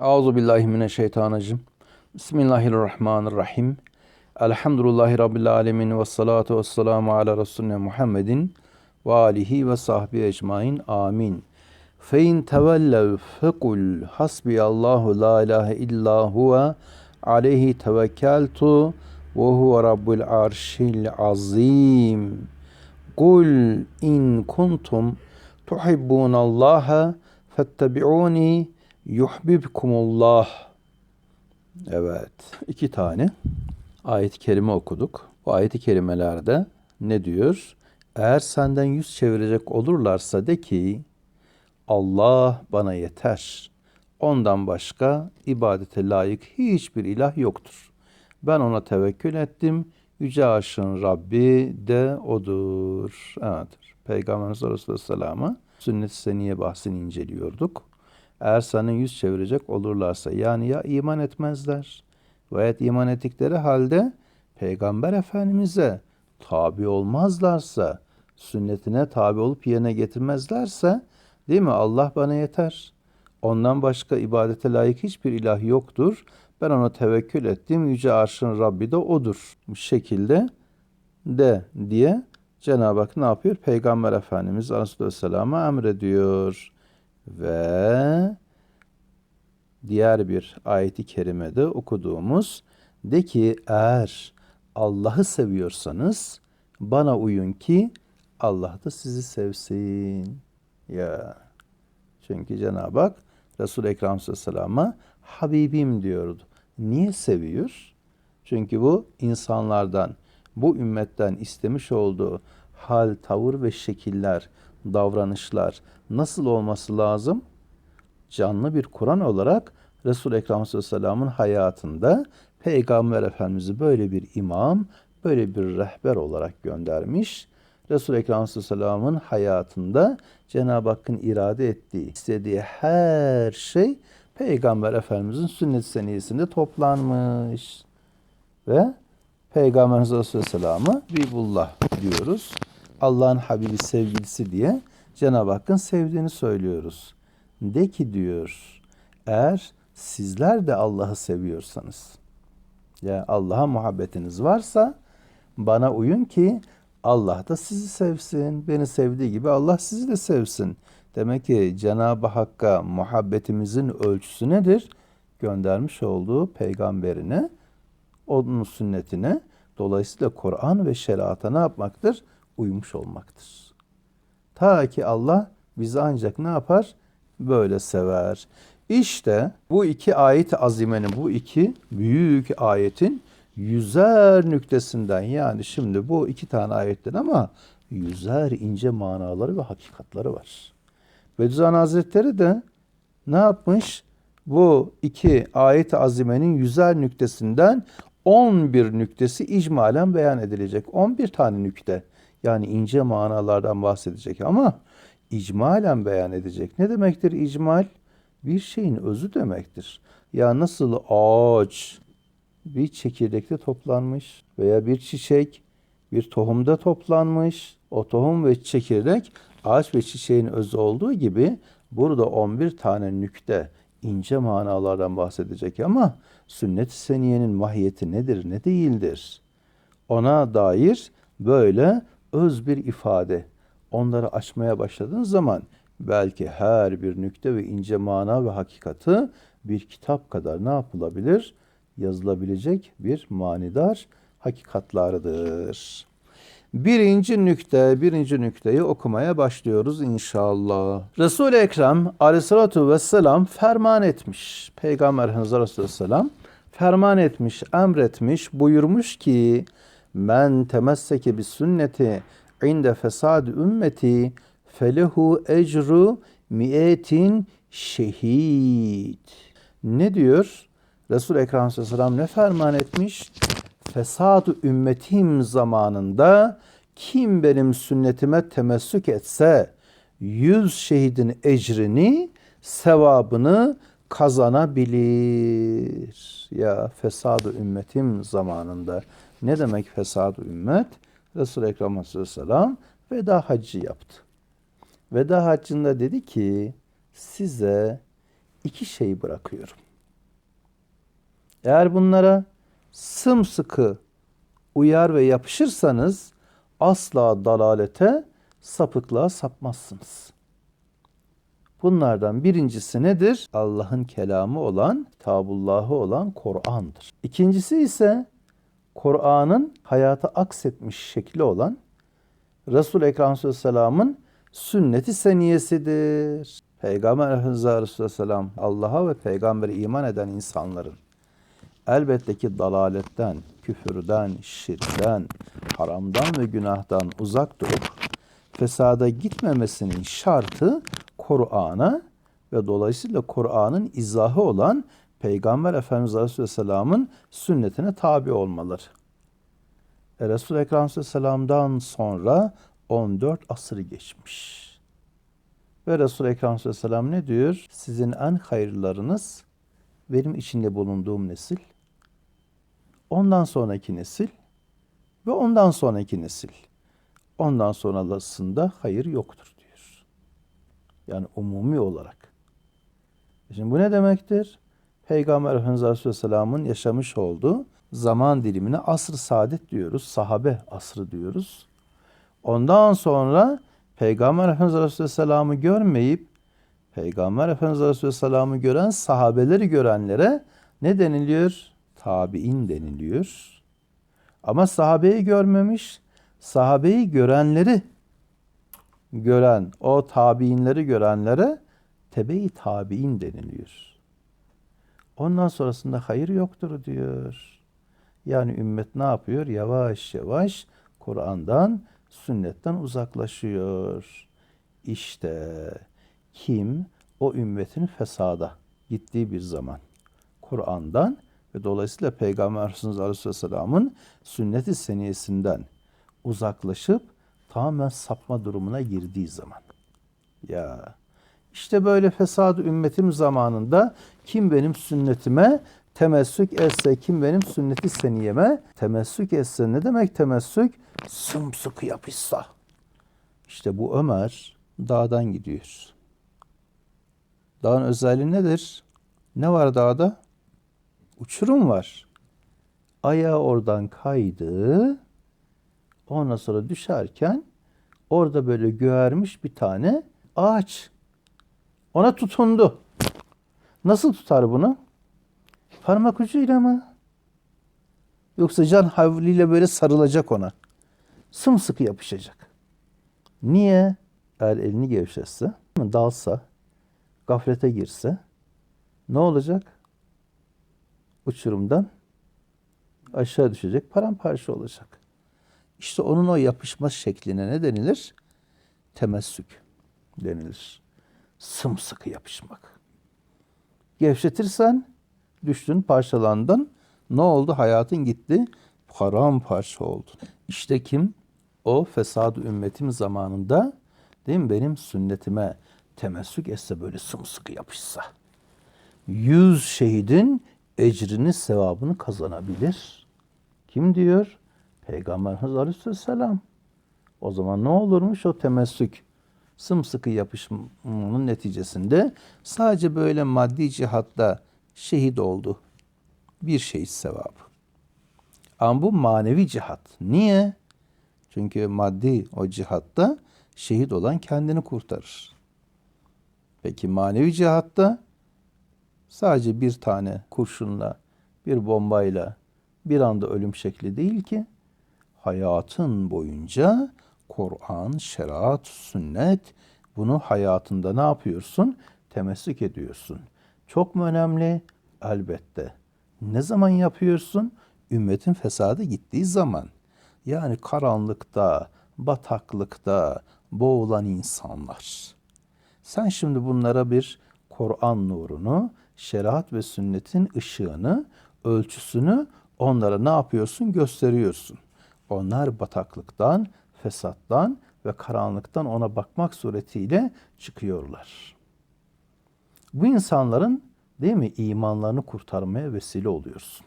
Euzu billahi mineşşeytanirracim. Bismillahirrahmanirrahim. Elhamdülillahi rabbil alamin ve salatu vesselamu ala resulina Muhammedin ve alihi ve sahbihi ecmaîn. Amin. Fe in tevellev fekul hasbiyallahu la ilahe illa huve aleyhi tevekkeltu ve huve rabbul arşil azim. Kul in kuntum tuhibbunallaha fettebi'uni yuhbibkumullah. Evet. iki tane ayet-i kerime okuduk. Bu ayet-i kerimelerde ne diyor? Eğer senden yüz çevirecek olurlarsa de ki Allah bana yeter. Ondan başka ibadete layık hiçbir ilah yoktur. Ben ona tevekkül ettim. Yüce Arş'ın Rabbi de O'dur. Evet. Peygamberimiz Aleyhisselam'a sünnet-i seniye bahsini inceliyorduk. Eğer sana yüz çevirecek olurlarsa yani ya iman etmezler veya iman ettikleri halde Peygamber Efendimiz'e tabi olmazlarsa, sünnetine tabi olup yerine getirmezlerse değil mi? Allah bana yeter. Ondan başka ibadete layık hiçbir ilah yoktur. Ben ona tevekkül ettim. Yüce Arş'ın Rabbi de O'dur. Bu şekilde de diye Cenab-ı Hak ne yapıyor? Peygamber Efendimiz Aleyhisselam'a emrediyor. Ve diğer bir ayeti kerimede okuduğumuz de ki eğer Allah'ı seviyorsanız bana uyun ki Allah da sizi sevsin. Ya çünkü Cenab-ı Hak Resul-i Ekrem Aleyhisselam'a Habibim diyordu. Niye seviyor? Çünkü bu insanlardan, bu ümmetten istemiş olduğu hal, tavır ve şekiller, davranışlar nasıl olması lazım? Canlı bir Kur'an olarak Resul-i Ekrem Aleyhisselam'ın hayatında Peygamber Efendimiz'i böyle bir imam, böyle bir rehber olarak göndermiş. Resul-i Ekrem Aleyhisselam'ın hayatında Cenab-ı Hakk'ın irade ettiği, istediği her şey Peygamber Efendimiz'in sünnet seniyesinde toplanmış. Ve Peygamberimiz Aleyhisselam'ı Bibullah diyoruz. Allah'ın Habibi sevgilisi diye Cenab-ı Hakk'ın sevdiğini söylüyoruz. De ki diyor, eğer sizler de Allah'ı seviyorsanız, ya Allah'a muhabbetiniz varsa bana uyun ki Allah da sizi sevsin. Beni sevdiği gibi Allah sizi de sevsin. Demek ki Cenab-ı Hakk'a muhabbetimizin ölçüsü nedir? Göndermiş olduğu peygamberine, onun sünnetine, dolayısıyla Kur'an ve şeriata ne yapmaktır? Uymuş olmaktır. Ta ki Allah bizi ancak ne yapar? Böyle sever. İşte bu iki ayet azimenin, bu iki büyük ayetin yüzer nüktesinden yani şimdi bu iki tane ayetten ama yüzer ince manaları ve hakikatları var. Bediüzzaman Hazretleri de ne yapmış? Bu iki ayet azimenin yüzer nüktesinden 11 nüktesi icmalen beyan edilecek. 11 tane nükte yani ince manalardan bahsedecek ama icmalen beyan edecek. Ne demektir icmal? Bir şeyin özü demektir. Ya nasıl ağaç bir çekirdekte toplanmış veya bir çiçek bir tohumda toplanmış. O tohum ve çekirdek ağaç ve çiçeğin özü olduğu gibi burada 11 tane nükte ince manalardan bahsedecek ama sünnet-i seniyenin mahiyeti nedir ne değildir? Ona dair böyle öz bir ifade. Onları açmaya başladığınız zaman belki her bir nükte ve ince mana ve hakikati bir kitap kadar ne yapılabilir? Yazılabilecek bir manidar hakikatlardır. Birinci nükte, birinci nükteyi okumaya başlıyoruz inşallah. Resul-i Ekrem aleyhissalatu vesselam ferman etmiş. Peygamber Efendimiz aleyhisselam ferman etmiş, emretmiş, buyurmuş ki men temesseke bis sünneti inde fesad ümmeti felehu ecru miyetin şehid. Ne diyor? Resul-i Ekrem Aleyhisselam ne ferman etmiş? Fesad ümmetim zamanında kim benim sünnetime temessük etse yüz şehidin ecrini, sevabını kazanabilir. Ya fesad ümmetim zamanında. Ne demek fesad ümmet? Resul-i Ekrem Aleyhisselam veda haccı yaptı. Veda haccında dedi ki size iki şey bırakıyorum. Eğer bunlara sımsıkı uyar ve yapışırsanız asla dalalete, sapıklığa sapmazsınız. Bunlardan birincisi nedir? Allah'ın kelamı olan, tabullahı olan Kur'an'dır. İkincisi ise Kur'an'ın hayata aksetmiş şekli olan Resul-i Ekrem Aleyhisselam'ın sünneti seniyesidir. Peygamber Efendimiz Aleyhisselam Allah'a ve peygambere iman eden insanların elbette ki dalaletten, küfürden, şirkten, haramdan ve günahdan uzak durup fesada gitmemesinin şartı Kur'an'a ve dolayısıyla Kur'an'ın izahı olan Peygamber Efendimiz Aleyhisselam'ın sünnetine tabi olmaları. E, Resul-i Ekrem Aleyhisselam'dan sonra 14 asır geçmiş. Ve Resul-i Ekrem Aleyhisselam ne diyor? Sizin en hayırlarınız benim içinde bulunduğum nesil, ondan sonraki nesil ve ondan sonraki nesil. Ondan sonrasında hayır yoktur diyor. Yani umumi olarak. Şimdi bu ne demektir? Peygamber Efendimiz Aleyhisselam'ın yaşamış olduğu zaman dilimine asr-ı saadet diyoruz. Sahabe asrı diyoruz. Ondan sonra Peygamber Efendimiz Aleyhisselam'ı görmeyip Peygamber Efendimiz Aleyhisselam'ı gören sahabeleri görenlere ne deniliyor? Tabi'in deniliyor. Ama sahabeyi görmemiş, sahabeyi görenleri gören, o tabiinleri görenlere tebe-i tabi'in deniliyor. Ondan sonrasında hayır yoktur diyor. Yani ümmet ne yapıyor? Yavaş yavaş Kur'an'dan, sünnetten uzaklaşıyor. İşte kim o ümmetin fesada gittiği bir zaman Kur'an'dan ve dolayısıyla Peygamber Efendimiz Aleyhisselam'ın sünneti seniyesinden uzaklaşıp tamamen sapma durumuna girdiği zaman. Ya işte böyle fesad ümmetim zamanında kim benim sünnetime temessük etse, kim benim sünneti seniyeme temessük etse ne demek temessük? Sımsıkı yapışsa. İşte bu Ömer dağdan gidiyor. Dağın özelliği nedir? Ne var dağda? Uçurum var. Ayağı oradan kaydı. Ondan sonra düşerken orada böyle göğermiş bir tane ağaç. Ona tutundu. Nasıl tutar bunu? Parmak ucuyla mı? Yoksa can havliyle böyle sarılacak ona. Sımsıkı yapışacak. Niye? Eğer elini gevşetse, dalsa, gaflete girse ne olacak? Uçurumdan aşağı düşecek, paramparça olacak. İşte onun o yapışma şekline ne denilir? Temessük denilir. Sımsıkı yapışmak. Gevşetirsen düştün, parçalandın. Ne oldu? Hayatın gitti. Paramparça oldun. İşte kim? O fesad ümmetim zamanında değil mi? Benim sünnetime temessük etse böyle sımsıkı yapışsa. Yüz şehidin ecrini, sevabını kazanabilir. Kim diyor? Peygamber Efendimiz Aleyhisselam. O zaman ne olurmuş o temessük? Sımsıkı yapışmanın neticesinde sadece böyle maddi cihatta şehit oldu. Bir şehit sevabı. Ama bu manevi cihat. Niye? Çünkü maddi o cihatta şehit olan kendini kurtarır. Peki manevi cihatta sadece bir tane kurşunla, bir bombayla bir anda ölüm şekli değil ki hayatın boyunca Kur'an, şeriat, sünnet bunu hayatında ne yapıyorsun? Temessük ediyorsun. Çok mu önemli? Elbette. Ne zaman yapıyorsun? Ümmetin fesadı gittiği zaman. Yani karanlıkta, bataklıkta boğulan insanlar. Sen şimdi bunlara bir Kur'an nurunu, şeriat ve sünnetin ışığını, ölçüsünü onlara ne yapıyorsun? Gösteriyorsun. Onlar bataklıktan, fesattan ve karanlıktan ona bakmak suretiyle çıkıyorlar. Bu insanların değil mi imanlarını kurtarmaya vesile oluyorsun.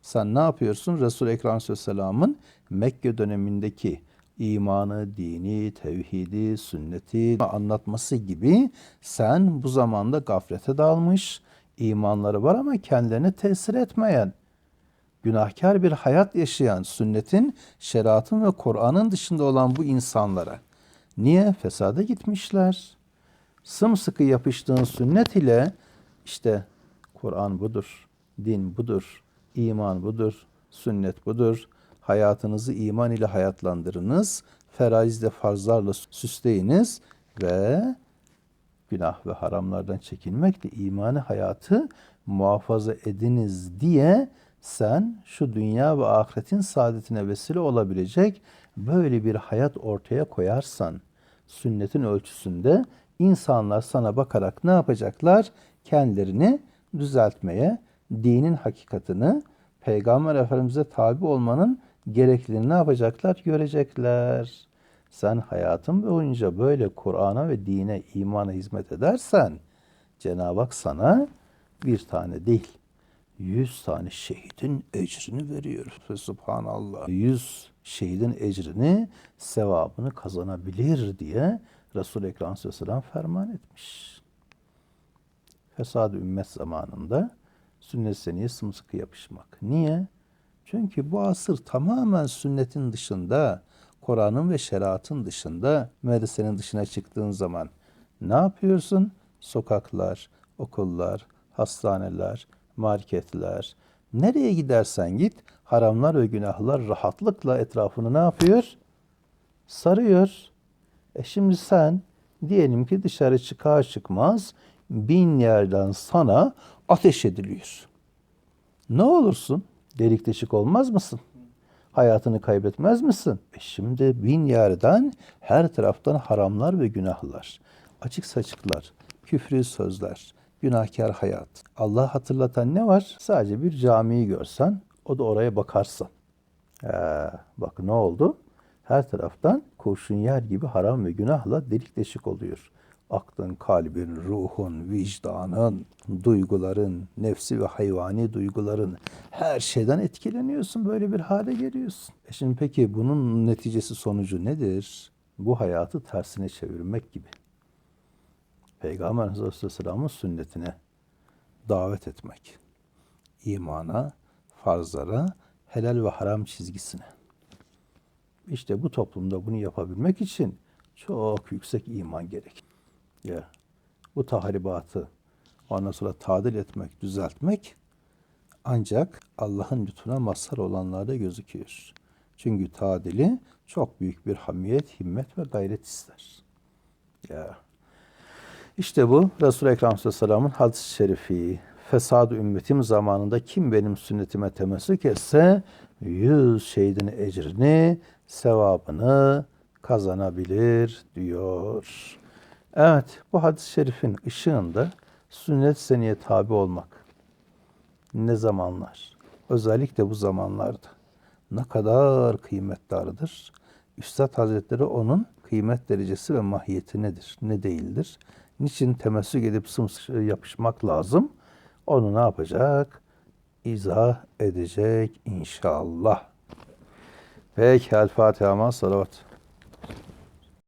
Sen ne yapıyorsun? Resul-i Ekrem Aleyhisselam'ın Mekke dönemindeki imanı, dini, tevhidi, sünneti anlatması gibi sen bu zamanda gaflete dalmış, imanları var ama kendilerine tesir etmeyen, günahkar bir hayat yaşayan, sünnetin, şeriatın ve Kur'an'ın dışında olan bu insanlara niye fesada gitmişler? Sımsıkı yapıştığın sünnet ile işte Kur'an budur, din budur, iman budur, sünnet budur. Hayatınızı iman ile hayatlandırınız, feraizle farzlarla süsleyiniz ve günah ve haramlardan çekinmekle imanı hayatı muhafaza ediniz diye sen şu dünya ve ahiretin saadetine vesile olabilecek böyle bir hayat ortaya koyarsan sünnetin ölçüsünde insanlar sana bakarak ne yapacaklar? Kendilerini düzeltmeye, dinin hakikatini, Peygamber Efendimiz'e tabi olmanın gerekliliğini ne yapacaklar? Görecekler. Sen hayatın boyunca böyle Kur'an'a ve dine, imana hizmet edersen Cenab-ı Hak sana bir tane değil, yüz tane şehidin ecrini veriyor. Subhanallah. Yüz şehidin ecrini, sevabını kazanabilir diye Resul-i Ekrem Aleyhisselam ferman etmiş. Fesad ümmet zamanında sünnet seneye sımsıkı yapışmak. Niye? Çünkü bu asır tamamen sünnetin dışında, Kur'an'ın ve şeriatın dışında, medresenin dışına çıktığın zaman ne yapıyorsun? Sokaklar, okullar, hastaneler, marketler, nereye gidersen git haramlar ve günahlar rahatlıkla etrafını ne yapıyor? Sarıyor. E şimdi sen diyelim ki dışarı çıkar çıkmaz bin yerden sana ateş ediliyor. Ne olursun? Delik deşik olmaz mısın? Hayatını kaybetmez misin? E şimdi bin yerden her taraftan haramlar ve günahlar, açık saçıklar, küfrü sözler, günahkar hayat. Allah hatırlatan ne var? Sadece bir camiyi görsen, o da oraya bakarsan. Ee, bak ne oldu? Her taraftan kurşun yer gibi haram ve günahla delik deşik oluyor. Aklın, kalbin, ruhun, vicdanın, duyguların, nefsi ve hayvani duyguların her şeyden etkileniyorsun. Böyle bir hale geliyorsun. E şimdi peki bunun neticesi sonucu nedir? Bu hayatı tersine çevirmek gibi. Peygamber Aleyhisselam'ın sünnetine davet etmek. imana, farzlara, helal ve haram çizgisine. İşte bu toplumda bunu yapabilmek için çok yüksek iman gerek. Ya bu tahribatı ondan sonra tadil etmek, düzeltmek ancak Allah'ın lütfuna mazhar olanlarda gözüküyor. Çünkü tadili çok büyük bir hamiyet, himmet ve gayret ister. Ya işte bu Resul-i Ekrem Aleyhisselam'ın hadis-i şerifi. Fesad ümmetim zamanında kim benim sünnetime temessük etse yüz şehidin ecrini, sevabını kazanabilir diyor. Evet bu hadis-i şerifin ışığında sünnet seneye tabi olmak ne zamanlar özellikle bu zamanlarda ne kadar kıymetlidir. Üstad Hazretleri onun kıymet derecesi ve mahiyeti nedir, ne değildir? Niçin temessük edip sımsıkı yapışmak lazım? Onu ne yapacak? İzah edecek inşallah. Peki El Fatiha salavat.